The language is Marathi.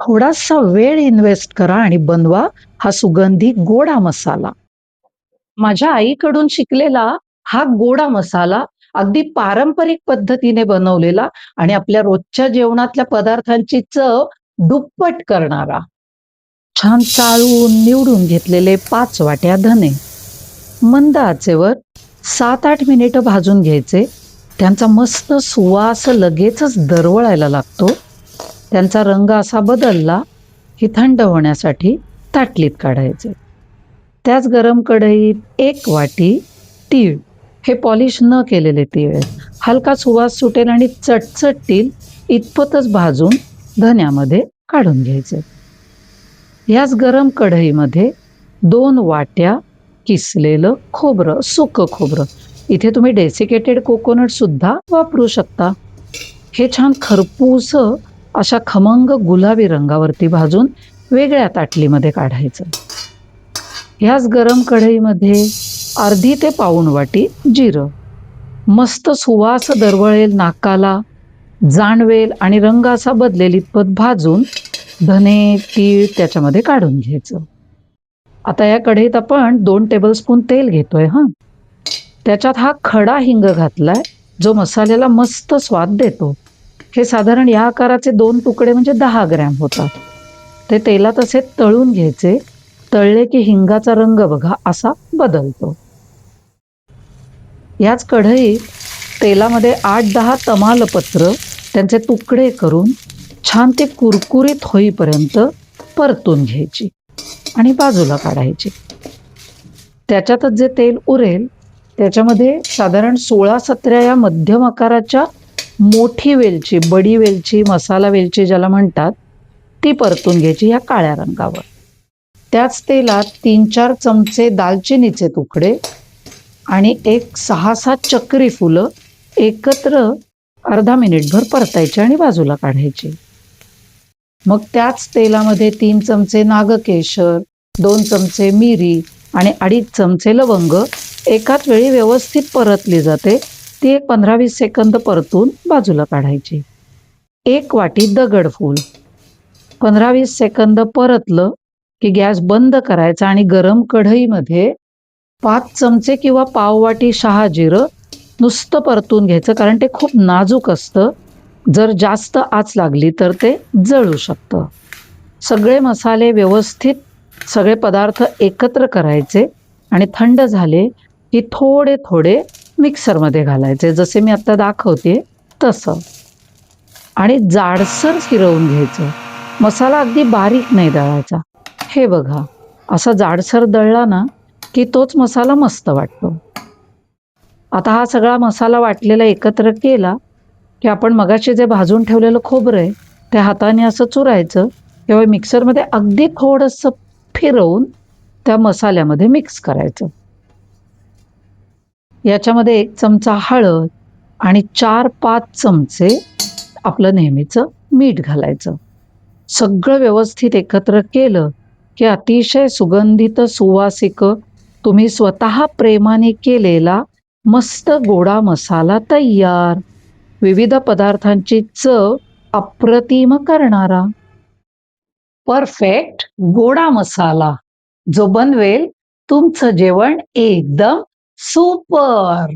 थोडासा वेळ इन्व्हेस्ट करा आणि बनवा हा सुगंधी गोडा मसाला. माझ्या आईकडून शिकलेला हा गोडा मसाला अगदी पारंपरिक पद्धतीने बनवलेला आणि आपल्या रोजच्या जेवणातल्या पदार्थांची चव दुप्पट करणारा. छान चाळून निवडून घेतलेले पाच वाट्या धने. मंद आचेवर सात आठ मिनिटं भाजून घ्यायचे. त्यांचा मस्त सुवास लगेचच दरवळायला लागतो. त्यांचा रंग असा बदलला की थंड होण्यासाठी ताटलीत काढायचे. त्याच गरम कढईत एक वाटी तीळ. हे पॉलिश न केलेले तीळ. आहेत हलका सुवास सुटेल आणि चटचटतील इतपतच भाजून धन्यामध्ये काढून घ्यायचे. याच गरम कढईमध्ये दोन वाट्या किसलेलं खोबरं सुकं खोबरं. इथे तुम्ही डेसिकेटेड कोकोनट सुद्धा वापरू शकता. हे छान खरपूस अशा खमंग गुलाबी रंगावरती भाजून वेगळ्या ताटलीमध्ये काढायचं. ह्याच गरम कढईमध्ये अर्धी ते पाऊण वाटी जिरं. मस्त सुवास दरवळेल नाकाला जाणवेल आणि रंग असा बदलेल इतपत भाजून धने तीळ त्याच्यामध्ये काढून घ्यायचं. आता या कढईत आपण दोन टेबलस्पून तेल घेतोय हां. त्याच्यात हा खडा हिंग घातलाय जो मसाल्याला मस्त स्वाद देतो. हे साधारण या आकाराचे दोन तुकडे म्हणजे दहा ग्रॅम होतात. ते तेलात असे तळून घ्यायचे. तळले की हिंगाचा रंग बघा असा बदलतो. याच कढईत तेलामध्ये आठ दहा तमालपत्र त्यांचे तुकडे करून छान ते कुरकुरीत होईपर्यंत परतून घ्यायची आणि बाजूला काढायची. त्याच्यातच जे तेल उरेल त्याच्यामध्ये साधारण सोळा सतरा या मध्यम आकाराच्या मोठी वेलची बडी वेलची मसाला वेलची ज्याला म्हणतात ती परतून घ्यायची ह्या काळ्या रंगावर. त्याच तेलात तीन चार चमचे दालचिनीचे तुकडे आणि एक सहा सात चक्री फुलं एकत्र अर्धा मिनिटभर परतायची आणि बाजूला काढायची. मग त्याच तेलामध्ये तीन चमचे नागकेशर दोन चमचे मिरी आणि अडीच चमचे लवंग एकाच वेळी व्यवस्थित परतली जाते ती एक पंधरा वीस सेकंद परतून बाजूला काढायची. एक वाटी दगड फूल. पंधरा वीस सेकंद परतलं की गॅस बंद करायचा आणि गरम कढईमध्ये पाच चमचे किंवा पाव वाटी शहा जिरं नुसतं परतून घ्यायचं कारण ते खूप नाजूक असतं. जर जास्त आच लागली तर ते जळू शकतं. सगळे मसाले व्यवस्थित सगळे पदार्थ एकत्र करायचे आणि थंड झाले की थोडे थोडे मिक्सरमध्ये घालायचे. जसे मी आत्ता दाखवते तसं. आणि जाडसर फिरवून घ्यायचं. मसाला अगदी बारीक नाही दळायचा. हे बघा असा जाडसर दळला ना की तोच मसाला मस्त वाटतो. आता हा सगळा मसाला वाटलेला एकत्र केला की आपण मगाशी जे भाजून ठेवलेलं खोबरं आहे त्या हाताने असं चुरायचं किंवा मिक्सरमध्ये अगदी थोडंसं फिरवून त्या मसाल्यामध्ये मिक्स करायचं. याच्यामध्ये एक चमचा हळद आणि चार पाच चमचे आपलं नेहमीचं मीठ घालायचं. सगळं व्यवस्थित एकत्र केलं की अतिशय सुगंधित सुवासिक तुम्ही स्वतः प्रेमाने केलेला मस्त गोडा मसाला तयार. विविध पदार्थांची चव अप्रतिम करणारा. परफेक्ट गोडा मसाला. जो बनवेल तुमचं जेवण एकदम Super.